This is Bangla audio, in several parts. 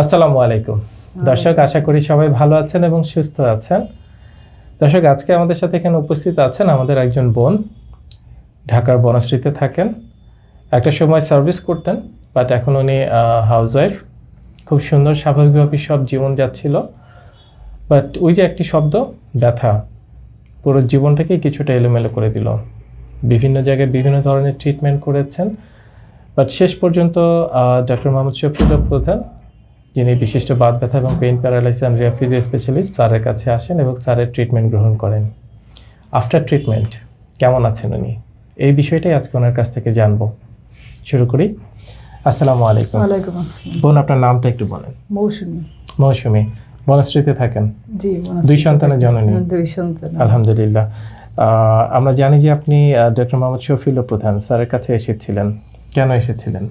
আসসালামু আলাইকুম। দর্শক আশা করি সবাই ভালো আছেন এবং সুস্থ আছেন। দর্শক আজকে আমাদের সাথে এখানে উপস্থিত আছেন আমাদের একজন বোন। ঢাকার বনশ্রীতে থাকেন। একটা সময় সার্ভিস করতেন বাট এখন উনি হাউসওয়াইফ খুব সুন্দর স্বাভাবিকভাবে সব জীবন যাচ্ছিল। বাট ওই যে একটি শব্দ ব্যথা পুরো জীবনটাকেই কিছুটা এলোমেলো করে দিল। বিভিন্ন জায়গায় বিভিন্ন ধরনের ট্রিটমেন্ট করেছেন। বাট শেষ পর্যন্ত ডক্টর মোহাম্মদ শফিউল্লাহ প্রধান যিনি বিশিষ্ট বাত ব্যথা এবং পেইন প্যারালাইসিস অ্যান্ড রিয়াফিজি স্পেশালিস্ট স্যারের কাছে আসেন এবং স্যারের ট্রিটমেন্ট গ্রহণ করেন। আফটার ট্রিটমেন্ট কেমন আছেন উনি? এই বিষয়টাই আজকে ওনার কাছ থেকে জানব। শুরু করি। আসসালামু আলাইকুম। ওয়ালাইকুম আসসালাম। বোন আপনার নামটা একটু বলেন। মৌসুমি। মৌসুমি। বনশ্রীতে থাকেন? জি দুই সন্তানের জননী? দুই সন্তান আলহামদুলিল্লাহ। আহ, আমরা জানি যে আপনি ডক্টর মোহাম্মদ শফিউল্লাহ প্রধান স্যারের কাছে এসেছিলেন। কেন এসেছিলেন?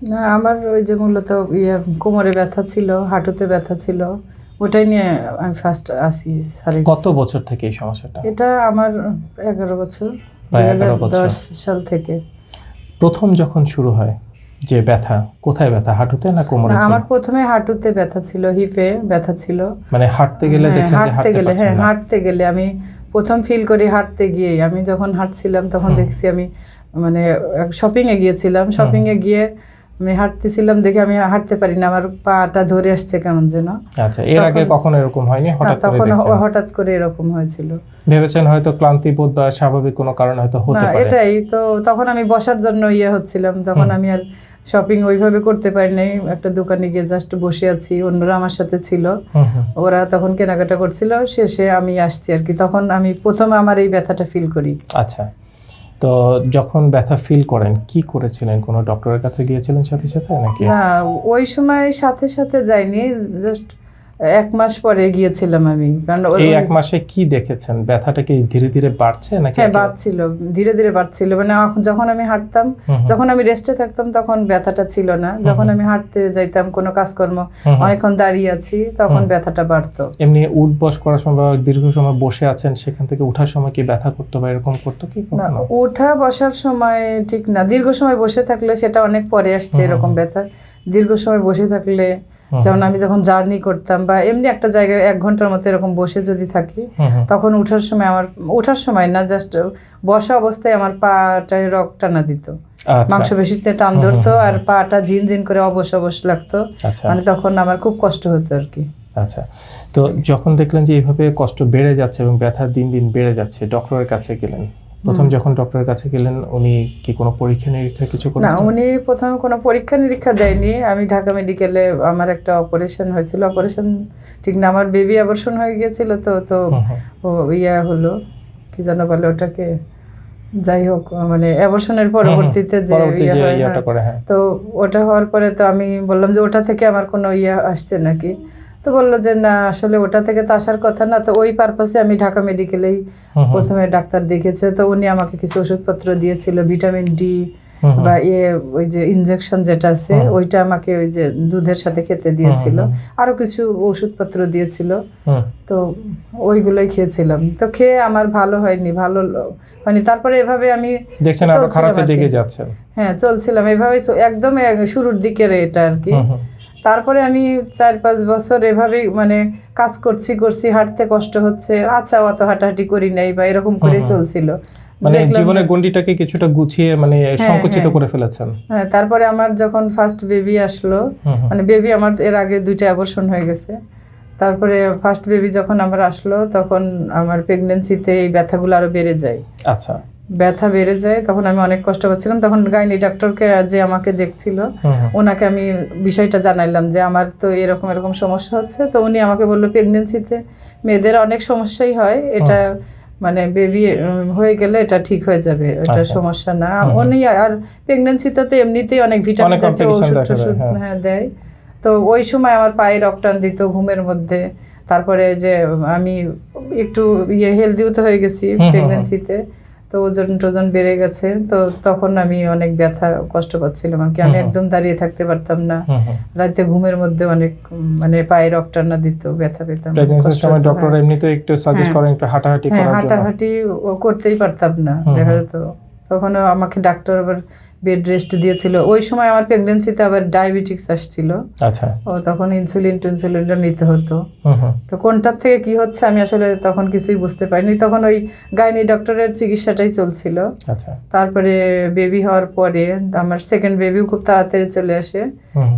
না আমার ওই যে মূলত ইয়ে কোমরে ব্যথা ছিল হাঁটুতে ব্যথা ছিল ওটাই নিয়ে আমি ফার্স্ট আসি স্যারের কত বছর থেকে এই সমস্যাটা? এটা আমার এগারো বছর প্রায় দুই 11 বছর। দশ সাল থেকে। প্রথম যখন শুরু হয় যে ব্যথা কোথায় ব্যথা হাঁটুতে না কোমরে আমার প্রথমে হাঁটুতে ব্যথা ছিল হিপে ব্যথা ছিল। মানে হাঁটতে গেলে হ্যাঁ, দেখছেন হাঁটতে গেলে হ্যাঁ হাঁটতে গেলে আমি প্রথম ফিল করি হাঁটতে গিয়ে আমি যখন হাঁটছিলাম তখন দেখছি আমি মানে শপিং এ গিয়েছিলাম। শপিং এ গিয়ে আমি হাঁটতেছিলাম দেখে আমি হাঁটতে পারি না আমার পাটা ধরে আসছে কেমন যেন। আচ্ছা এর আগে কখনো এরকম হয়নি? হঠাৎ করে তখন হঠাৎ করে এরকম হয়েছিল। ভেবেছেন হয়তো ক্লান্তি বোধ বা স্বাভাবিক কোনো কারণে হয়তো হতে পারে? এটাই তো তখন আমি বসার জন্য ইয়ে হচ্ছিলাম। তখন আমি আর শপিং ওইভাবে করতে পারি নাই। একটা দোকানে গিয়ে জাস্ট বসে আছি অন্যরা আমার সাথে ছিল। ওরা তখন কেনাকাটা করছিল শেষে আমি আসছি আর কি। তখন আমি প্রথমে আমার এই ব্যথাটা ফিল করি। আচ্ছা। তো যখন ব্যথা ফিল করেন, কি করেছিলেন? কোনো ডক্টরের কাছে গিয়েছিলেন সাথে সাথে নাকি? না, ওই সময় সাথে সাথে যাইনি জাস্ট এক মাস পরে গিয়েছিলাম আমি কারণ ওই- এই এক মাসে কি দেখেছেন? ব্যথাটা কি ধীরে ধীরে বাড়ছে নাকি হ্যাঁ বাড়ছিল ধীরে ধীরে বাড়ছিল। মানে এখন যখন আমি হাঁটতাম। যখন আমি রেস্টে থাকতাম তখন ব্যথাটা ছিল না। যখন আমি হাঁটতে যাইতাম কোনো কাজকর্ম। অনেকক্ষণ দাঁড়িয়ে আছি তখন ব্যথাটা বাড়তো। এমনি উঠ বস করার সময় বা দীর্ঘ সময় বসে আছেন সেখান থেকে ওঠার সময় কি ব্যথা করতো বা এরকম করতো কি না? ওঠা বসার সময় ঠিক না। দীর্ঘ সময় বসে থাকলে সেটা অনেক পরে আসছে এরকম ব্যথা। দীর্ঘ সময় বসে থাকলে যেমন আমি যখন জার্নি করতাম বা এমনি একটা জায়গায় এক ঘণ্টার মতো এরকম বসে যদি থাকি। তখন উঠার সময় আমার ওঠার সময় না জাস্ট বসা অবস্থায় আমার পাটায় রক টানা দিত। আচ্ছা। মাংস পেশিতে টান ধরতো আর পাটা ঝিন ঝিন করে অবশ অবশ লাগতো। আচ্ছা। মানে তখন আমার খুব কষ্ট হতো আর কি। আচ্ছা। তো যখন দেখলেন যে এইভাবে কষ্ট বেড়ে যাচ্ছে এবং ব্যথা দিন দিন বেড়ে যাচ্ছে ডক্টরের কাছে গেলেন প্রথম যখন ডক্টরের কাছে গেলেন উনি কি কোনো পরীক্ষা নিরীক্ষা কিছু করেন না উনি প্রথমে কোনো পরীক্ষা নিরীক্ষা দেয়নি। আমি ঢাকা মেডিকেলে আমার একটা অপারেশন হয়েছিল। অপারেশন ঠিক না আমার বেবি অপারেশন হয়ে গিয়েছিল তো তো ইয়া হলো কি যেন বলে ওটাকে যাই হোক মানে অ্যাবর্শনের পরবর্তীতে যে ইয়া হয়, ইয়াটা। করে হ্যাঁ। তো ওটা হওয়ার পরে তো আমি বললাম যে ওটা থেকে আমার কোনো ইয়া আসছে নাকি? তো বলল যে না আসলে ওটা থেকে তো আসার কথা না। তো ওই পারপাসে আমি ঢাকা মেডিকেলেই। প্রথমে ডাক্তার দেখেছে তো উনি আমাকে কিছু ওষুধপত্র দিয়েছিল ভিটামিন ডি। বা ইয়ে ওই যে ইনজেকশন যেটা আছে ওইটা আমাকে ওই যে দুধের সাথে খেতে দিয়েছিল। আরও কিছু ওষুধপত্র দিয়েছিল। তো ওইগুলোই খেয়েছিলাম। তো খেয়ে আমার ভালো হয়নি ভালো হয়নি। তারপরে এভাবে আমি দেখছেন আরও খারাপের দিকে যাচ্ছেন হ্যাঁ চলছিলাম। এভাবেই চ- একদম শুরুর দিকের এটা আর কি। তারপরে আমি চার পাঁচ বছর এভাবেই মানে কাজ করছি করছি হাঁটতে কষ্ট হচ্ছে আচ্ছা অত হাঁটাহাঁটি করি নাই বা এরকম করে চলছিল। মানে জীবনের গন্ডিটাকে কিছুটা গুছিয়ে মানে সংকুচিত হ্যাঁ। করে ফেলেছেন। হ্যাঁ তারপরে আমার যখন ফার্স্ট বেবি আসলো। মানে বেবি আমার এর আগে দুইটা অ্যাবর্শন হয়ে গেছে। তারপরে ফার্স্ট বেবি যখন আমার আসলো তখন আমার প্রেগনেন্সিতে এই ব্যথাগুলো আরও বেড়ে যায়। আচ্ছা। ব্যথা বেড়ে যায় তখন আমি অনেক কষ্ট পাচ্ছিলাম। তখন গাইনি ডাক্তারকে যে আমাকে দেখছিল। ওনাকে আমি বিষয়টা জানাইলাম যে আমার তো এরকম এরকম সমস্যা হচ্ছে। তো উনি আমাকে বলল প্রেগনেন্সিতে মেয়েদের অনেক সমস্যাই হয়। এটা মানে বেবি হয়ে গেলে এটা ঠিক হয়ে যাবে এটা আচ্ছা। সমস্যা না। উনি আর প্রেগনেন্সিতে তো এমনিতেই অনেক ভিটামিন জাতীয় ওষুধ টষুধ হ্যাঁ। হ্যাঁ দেয়। তো ওই সময় আমার পায়ে রক্টান দিত ঘুমের মধ্যে। তারপরে যে আমি একটু ইয়ে হেলদিও তো হয়ে গেছি। প্রেগনেন্সিতে তো ওজন টোজন বেড়ে গেছে তো তখন আমি অনেক ব্যথা কষ্ট পাচ্ছিলাম আর কি। আমি একদম দাঁড়িয়ে থাকতে পারতাম না। রাতে ঘুমের মধ্যে অনেক মানে পায়ে রক্টানা দিত ব্যথা পেতাম প্রেগন্যান্সির সময় ডক্টর এমনি এমনিতে একটু সাজেস্ট হ্যাঁ। করেন একটু হাঁটাহাঁটি হ্যাঁ করার জন্য। হাঁটাহাঁটি ও করতেই পারতাম না দেখা যেত। তখন আমাকে ডাক্তার আবার বেড রেস্ট দিয়েছিল। ওই সময় আমার প্রেগনেন্সিতে আবার ডায়াবেটিক্স আসছিল। আচ্ছা। ও তখন ইনসুলিন টিনসুলিনটা নিতে হতো। তো কোনটার থেকে কি হচ্ছে আমি আসলে তখন কিছুই বুঝতে পারিনি। তখন ওই গাইনি ডক্টরের চিকিৎসাটাই চলছিল। আচ্ছা। তারপরে বেবি হওয়ার পরে আমার সেকেন্ড বেবিও খুব তাড়াতাড়ি চলে আসে।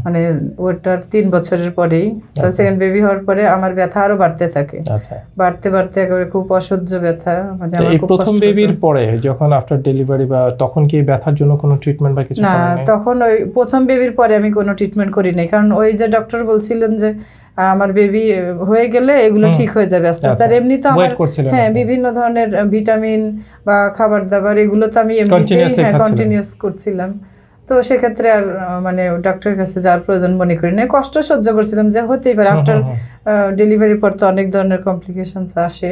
মানে ওটার তিন বছরের পরেই। তো আচ্ছা। সেকেন্ড বেবি হওয়ার পরে আমার ব্যথা আরও বাড়তে থাকে। আচ্ছা। বাড়তে বাড়তে একেবারে খুব অসহ্য ব্যথা। মানে প্রথম বেবির পরে যখন আফটার ডেলিভারি বা তখন কি ব্যথার জন্য কোনো ট্রিটমেন্ট বা কিছু না তখন ওই প্রথম বেবির পরে আমি কোনো ট্রিটমেন্ট করি নাই। কারণ ওই যে ডক্টর বলছিলেন যে আমার বেবি হয়ে গেলে এগুলো ঠিক হয়ে যাবে আস্তে আস্তে। আর আচ্ছা। এমনি তো আমার হ্যাঁ বিভিন্ন ধরনের ভিটামিন বা খাবার দাবার এগুলো তো আমি এমনিতেই হ্যাঁ কন্টিনিউস করছিলাম। তো সেক্ষেত্রে আর মানে ডক্টরের কাছে যাওয়ার প্রয়োজন মনে করি না কষ্ট সহ্য করছিলাম যে হতেই পারে। আফটার ডেলিভারির পর তো অনেক ধরনের কমপ্লিকেশনস আসে।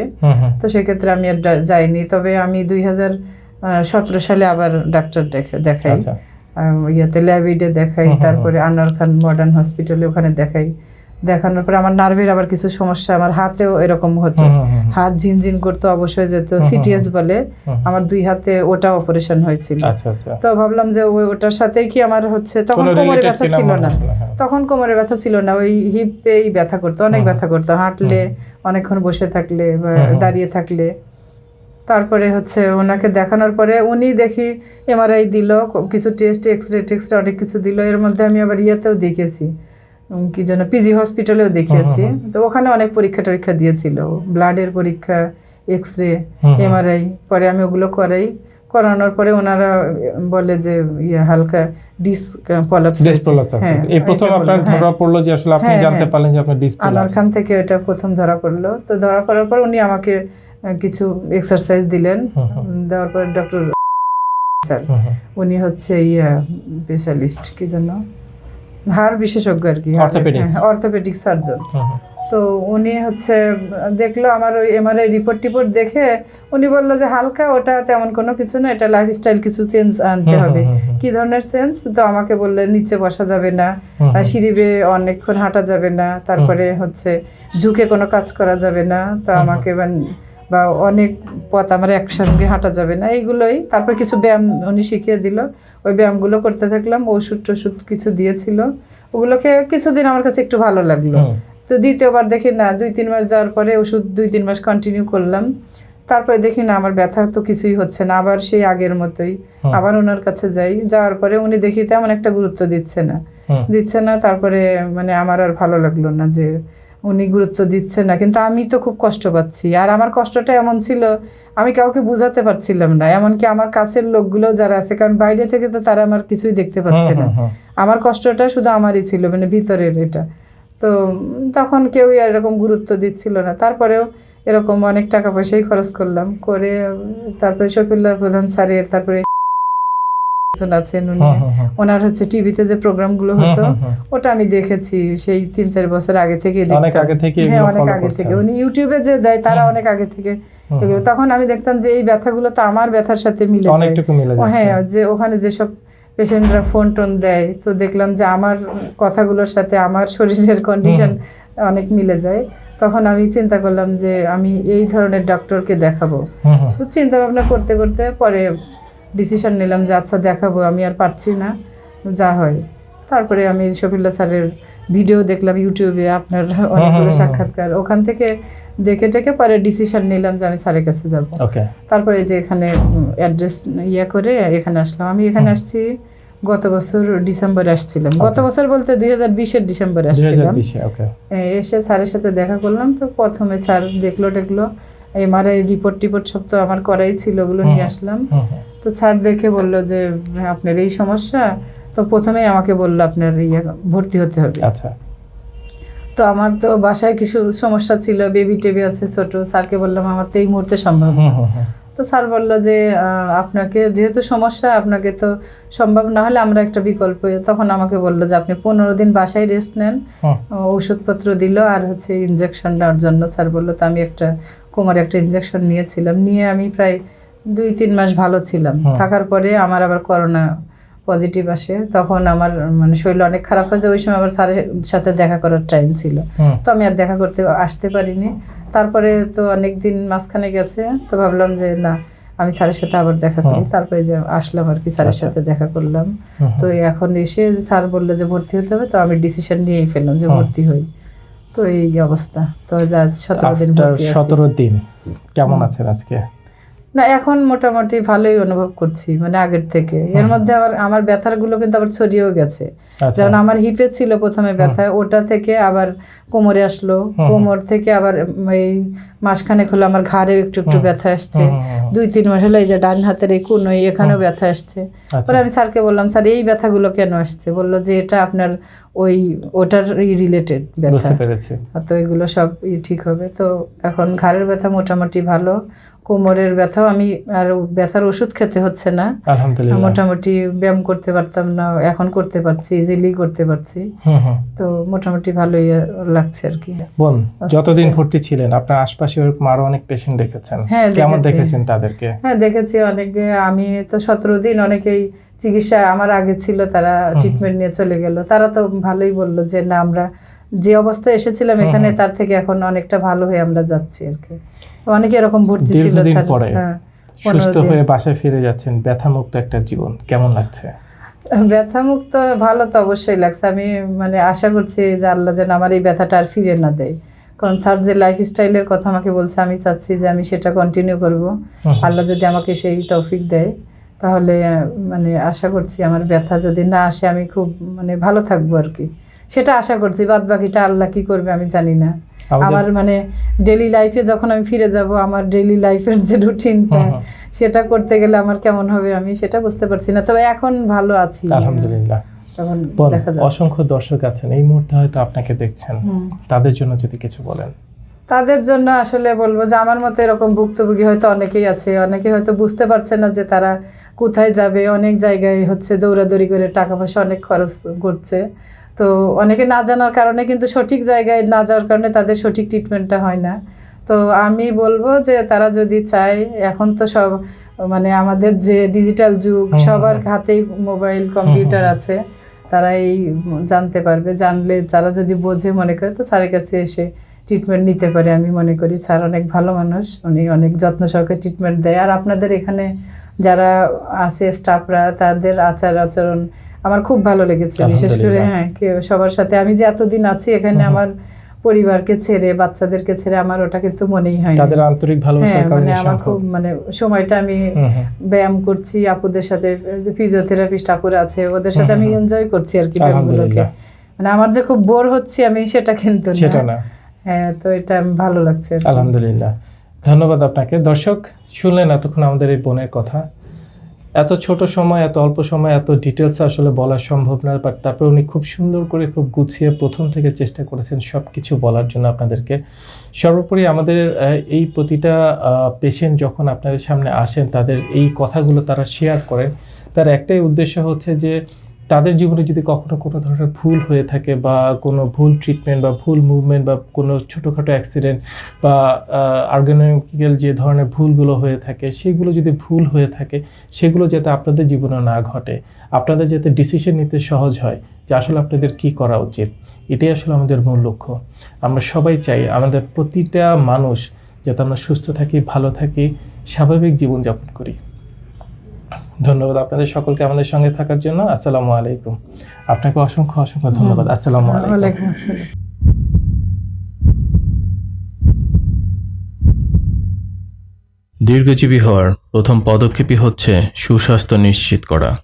তো সেক্ষেত্রে আমি আর যাইনি। তবে আমি দুই হাজার সতেরো সালে আবার ডাক্তার দেখে দেখাই। আচ্ছা। ইয়েতে ল্যাবিডে দেখাই তারপরে আনার খান মডার্ন হসপিটালে ওখানে দেখাই। দেখানোর পরে আমার নার্ভের আবার কিছু সমস্যা আমার হাতেও এরকম হতো। হাত ঝিনঝিন করতো অবশ্যই যেত সিটিএস বলে আমার দুই হাতে ওটা অপারেশন হয়েছিল। আচ্ছা আচ্ছা। তো ভাবলাম যে ওই ওটার সাথে কি আমার হচ্ছে তখন কোমরে ব্যথা ছিল না। হ্যাঁ। তখন কোমরে ব্যথা ছিল না ওই হিপেই ব্যথা করতো অনেক। ব্যথা করতো। হাঁটলে অনেকক্ষণ বসে থাকলে বা। দাঁড়িয়ে থাকলে। তারপরে হচ্ছে ওনাকে দেখানোর পরে উনি দেখি এমআরআই দিল কিছু টেস্ট এক্স রে টেক্স রে অনেক কিছু দিল। এর মধ্যে আমি আবার ইয়েতেও দেখেছি। কি যেন পিজি হসপিটালেও দেখিয়েছি। তো ওখানে অনেক পরীক্ষা টরীক্ষা দিয়েছিল। ব্লাডের পরীক্ষা এক্স রে। এমআরআই পরে আমি ওগুলো করাই। করানোর পরে ওনারা বলে যে ইয়ে হালকা ডিস পলাপস আছে। এই প্রথম আপনার ধরা পড়ল যে আসলে আপনি হ্যাঁ, জানতে হ্যাঁ। পারলেন যে আপনার আনার ডিসপ্লাস খান থেকে এটা প্রথম ধরা পড়ল। তো ধরা পড়ার পর উনি আমাকে কিছু এক্সারসাইজ দিলেন। দেওয়ার পরে ডক্টর স্যার উনি হচ্ছে ইয়া স্পেশালিস্ট কি জন্য হাড় বিশেষজ্ঞ আর কি. অর্থোপেডিক সার্জন তো উনি হচ্ছে দেখল আমার ওই এমআরআই রিপোর্ট টিপোর্ট দেখে উনি বলল যে হালকা ওটা তেমন কোনো কিছু না এটা লাইফস্টাইল কিছু চেঞ্জ আনতে হবে। কি ধরনের চেঞ্জ তো আমাকে বললেন নিচে বসা যাবে না সিঁড়ি বেয়ে অনেকক্ষণ হাঁটা যাবে না তারপরে হচ্ছে ঝুঁকে কোনো কাজ করা যাবে না। তো আমাকে মানে- বা অনেক পথ আমার একসঙ্গে হাঁটা যাবে না এইগুলোই। তারপর কিছু ব্যায়াম উনি শিখিয়ে দিল। ওই ব্যায়ামগুলো করতে থাকলাম ওষুধ টষুধ কিছু দিয়েছিল। ওগুলোকে কিছুদিন আমার কাছে একটু ভালো লাগল। তো দ্বিতীয়বার দেখি না দুই তিন মাস যাওয়ার পরে ওষুধ দুই তিন মাস কন্টিনিউ করলাম। তারপরে দেখি না আমার ব্যথা তো কিছুই হচ্ছে না আবার সেই আগের মতোই। আবার ওনার কাছে যাই। যাওয়ার পরে উনি দেখি তেমন একটা গুরুত্ব দিচ্ছে না। দিচ্ছে না তারপরে মানে আমার আর ভালো লাগল না যে উনি গুরুত্ব দিচ্ছে না। কিন্তু আমি তো খুব কষ্ট পাচ্ছি। আর আমার কষ্টটা এমন ছিল আমি কাউকে বুঝাতে পারছিলাম না। এমনকি আমার কাছের লোকগুলো যারা আছে কারণ বাইরে থেকে তো তারা আমার কিছুই দেখতে পাচ্ছে না। আমার কষ্টটা শুধু আমারই ছিল মানে ভিতরের এটা। তো তখন কেউই আর এরকম গুরুত্ব দিচ্ছিল না। তারপরেও এরকম অনেক টাকা পয়সাই খরচ করলাম। করে তারপরে শফিউল্লাহ প্রধান স্যারের তারপরে আছেন উনি ওনার হচ্ছে টিভিতে যে প্রোগ্রামগুলো হতো ওটা আমি দেখেছি সেই তিন চার বছর আগে থেকে অনেক আগে থেকে হ্যাঁ অনেক আগে থেকে। উনি ইউটিউবে যে দেয় তারা অনেক আগে থেকে এগুলো। তখন আমি দেখতাম যে এই ব্যথাগুলো তো আমার ব্যথার সাথে মিলে যায়। হ্যাঁ যে ওখানে যেসব পেশেন্টরা ফোন টোন দেয় তো দেখলাম যে আমার কথাগুলোর সাথে আমার শরীরের কন্ডিশন অনেক মিলে যায়। তখন আমি চিন্তা করলাম যে আমি এই ধরনের ডক্টরকে দেখাবো। চিন্তা ভাবনা করতে করতে পরে ডিসিশন নিলাম যে আচ্ছা দেখাবো আমি আর পারছি না যা হয়। তারপরে আমি শফিল্লা স্যারের ভিডিও দেখলাম ইউটিউবে আপনার অনেকগুলো সাক্ষাৎকার। ওখান থেকে দেখে টেকে পরে ডিসিশন নিলাম যে আমি স্যারের কাছে যাব। তারপরে যে এখানে অ্যাড্রেস ইয়ে করে এখানে আসলাম। আমি এখানে আসছি গত বছর ডিসেম্বরে আসছিলাম। গত বছর বলতে দুই হাজার বিশের ডিসেম্বরে আসছিলাম। এসে স্যারের সাথে দেখা করলাম। তো প্রথমে স্যার দেখল টেকলো এমআরআই রিপোর্ট টিপোর্ট সব তো আমার করাই ছিল ওগুলো নিয়ে আসলাম। তো স্যার দেখে বলল যে হ্যাঁ, আপনার এই সমস্যা। তো প্রথমেই আমাকে বলল আপনার ইয়ে ভর্তি হতে হবে। আচ্ছা। তো আমার তো বাসায় কিছু সমস্যা ছিল বেবি টেবি আছে ছোট স্যারকে বললাম আমার তো এই মুহূর্তে সম্ভব। তো স্যার বলল যে আপনাকে যেহেতু সমস্যা আপনাকে তো সম্ভব না হলে আমরা একটা বিকল্প। তখন আমাকে বলল যে আপনি পনেরো দিন বাসায় রেস্ট নেন। ওষুধপত্র দিল আর হচ্ছে ইনজেকশন নেওয়ার জন্য। স্যার বলল তো আমি একটা কোমরে একটা ইনজেকশন নিয়েছিলাম। নিয়ে আমি প্রায় দুই তিন মাস ভালো ছিলাম। থাকার পরে আমার আবার করোনা পজিটিভ আসে। তখন আমার মানে শরীর অনেক খারাপ হয়ে যায় ওই সময় আবার স্যারের সাথে দেখা করার টাইম ছিল। তো আমি আর দেখা করতে আসতে পারিনি। তারপরে তো অনেক দিন মাঝখানে গেছে। তো ভাবলাম যে না আমি স্যারের সাথে আবার দেখা করি। তারপরে যে আসলাম আর কি স্যারের আচ্ছা। সাথে দেখা করলাম। তো এখন এসে স্যার বলল যে ভর্তি হতে হবে। তো আমি ডিসিশন নিয়েই ফেললাম যে ভর্তি হই। তো এই অবস্থা। তো যা সতেরো দিন। সতেরো দিন। কেমন আছেন আজকে? না এখন মোটামুটি ভালোই অনুভব করছি মানে আগের থেকে। এর মধ্যে আবার আমার ব্যথারগুলো কিন্তু আবার ছড়িয়েও গেছে। আচ্ছা। যেমন আমার হিপে ছিল প্রথমে ব্যথা ওটা থেকে আবার কোমরে আসলো। কোমর থেকে আবার এই মাসখানেক হলো আমার ঘাড়ে একটু একটু ব্যথা আসছে। দুই তিন মাস হলো এই যে ডান হাতের এই কুনোই এখানেও ব্যথা আসছে। আচ্ছা। পরে আমি স্যারকে বললাম স্যার এই ব্যথাগুলো কেন আসছে? বলল যে এটা আপনার ওই ওটার রিলেটেড ব্যথা। তো এগুলো সব ঠিক হবে। তো এখন ঘাড়ের ব্যথা মোটামুটি ভালো। কোমরের ব্যথাও আমি আর ব্যথার ওষুধ খেতে হচ্ছে না। আলহামদুলিল্লাহ। মোটামুটি ব্যায়াম করতে পারতাম না এখন করতে পারছি ইজিলি করতে পারছি। তো মোটামুটি ভালোই লাগছে আর কি। বোন যতদিন ভর্তি ছিলেন আপনার আশপাশে ওরকম আরও অনেক পেশেন্ট দেখেছেন? হ্যাঁ, কেমন দেখেছেন তাদেরকে? হ্যাঁ দেখেছি অনেকে। আমি তো সতেরো দিন অনেকেই চিকিৎসা আমার আগে ছিল তারা ট্রিটমেন্ট নিয়ে চলে গেল। তারা তো ভালোই বলল যে না আমরা যে অবস্থায় এসেছিলাম এখানে তার থেকে এখন অনেকটা ভালো হয়ে আমরা যাচ্ছি আর কি। অনেকে এরকম ভর্তি ছিল স্যার পরে হ্যাঁ সুস্থ হয়ে বাসায় ফিরে যাচ্ছেন ব্যথামুক্ত একটা জীবন কেমন লাগছে? ব্যথা মুক্ত ভালো তো অবশ্যই লাগছে। আমি মানে আশা করছি যে আল্লাহ যেন আমার এই ব্যথাটা আর ফিরে না দেয়। কারণ স্যার যে লাইফ স্টাইলের কথা আমাকে বলছে আমি চাচ্ছি যে আমি সেটা কন্টিনিউ করব। আল্লাহ যদি আমাকে সেই তৌফিক দেয় তাহলে মানে আশা করছি আমার ব্যথা যদি না আসে আমি খুব মানে ভালো থাকব আর কি। সেটা আশা করছি বাদ বাকিটা আল্লাহ কি করবে আমি জানি না। আমার মানে ডেলি লাইফে যখন আমি ফিরে যাব আমার ডেলি লাইফের যে রুটিনটা হুম, হুম। সেটা করতে গেলে আমার কেমন হবে আমি সেটা বুঝতে পারছি না। তবে এখন ভালো আছি। আলহামদুলিল্লাহ। অসংখ্য দর্শক আছেন এই মুহূর্তে হয়তো আপনাকে দেখছেন। তাদের জন্য যদি কিছু বলেন। তাদের জন্য আসলে বলব যে আমার মতো এরকম ভুক্তভোগী হয়তো অনেকেই আছে অনেকে হয়তো বুঝতে পারছে না যে তারা কোথায় যাবে অনেক জায়গায় হচ্ছে দৌড়াদৌড়ি করে টাকা পয়সা অনেক খরচ করছে। তো অনেকে না জানার কারণে কিন্তু সঠিক জায়গায় না যাওয়ার কারণে তাদের সঠিক ট্রিটমেন্টটা হয় না। তো আমি বলব যে তারা যদি চায় এখন তো সব মানে আমাদের যে ডিজিটাল যুগ সবার হাতেই মোবাইল কম্পিউটার আছে। তারা এই জানতে পারবে জানলে যারা যদি বোঝে মনে করে তো স্যারের কাছে এসে ট্রিটমেন্ট নিতে পারে। আমি মনে করি স্যার অনেক ভালো মানুষ উনি অনেক যত্ন সহকারে ট্রিটমেন্ট দেয়। আর আপনাদের এখানে যারা আছে স্টাফরা তাদের আচার আচরণ আমার খুব ভালো লেগেছে বিশেষ করে হ্যাঁ সবার সাথে। আমি যে এতদিন আছি এখানে আমার পরিবারকে ছেড়ে বাচ্চাদেরকে ছেড়ে আমার ওটা কিন্তু মনেই হয় তাদের আন্তরিক হ্যাঁ ভালোবাসার মানে কারণে আমার খুব মানে সময়টা আমি। ব্যায়াম করছি আপুদের সাথে ফিজিওথেরাপিস্ট আপুরা আছে ওদের সাথে আমি এনজয় করছি আর কি ব্যায়ামগুলোকে। মানে আমার যে খুব বোর হচ্ছি আমি সেটা কিন্তু সেটা না। হ্যাঁ তো এটা ভালো লাগছে আলহামদুলিল্লাহ। ধন্যবাদ আপনাকে। দর্শক শুনলেন এতক্ষণ আমাদের এই বোনের কথা। এত ছোট সময়, এত অল্প সময়, এত ডিটেলস আসলে বলা সম্ভব না বাট তারপরে উনি খুব সুন্দর করে খুব গুছিয়ে প্রথম থেকে চেষ্টা করেছেন সব কিছু বলার জন্য আপনাদেরকে। সর্বোপরি আমাদের এই প্রতিটা পেশেন্ট যখন আপনাদের সামনে আসেন, তাদের এই কথাগুলো তারা শেয়ার করেন। তার একটাই উদ্দেশ্য হচ্ছে যে তাদের জীবনে যদি কখনো কোনো ধরনের ভুল হয়ে থাকে বা কোনো ভুল ট্রিটমেন্ট বা ভুল মুভমেন্ট বা কোনো ছোটোখাটো অ্যাক্সিডেন্ট বা অর্গানিক্যাল যে ধরনের ভুলগুলো হয়ে থাকে, সেগুলো যদি ভুল হয়ে থাকে, সেগুলো যাতে আপনাদের জীবনে না ঘটে। আপনাদের যাতে ডিসিশন নিতে সহজ হয় যে আসলে আপনাদের কি করা উচিত। এটাই আসলে আমাদের মূল লক্ষ্য। আমরা সবাই চাই আমাদের প্রতিটা মানুষ যাতে আমরা সুস্থ থাকি, ভালো থাকি, স্বাভাবিক জীবনযাপন করি। ধন্যবাদ আপনাদের সকলকে আমাদের সঙ্গে থাকার জন্য। আসসালামু আলাইকুম। আপনাকে অসংখ্য অসংখ্য ধন্যবাদ। আসসালামু আলাইকুম। আসসালাম। দীর্ঘজীবী হওয়ার প্রথম পদক্ষেপই হচ্ছে সুস্বাস্থ্য নিশ্চিত করা।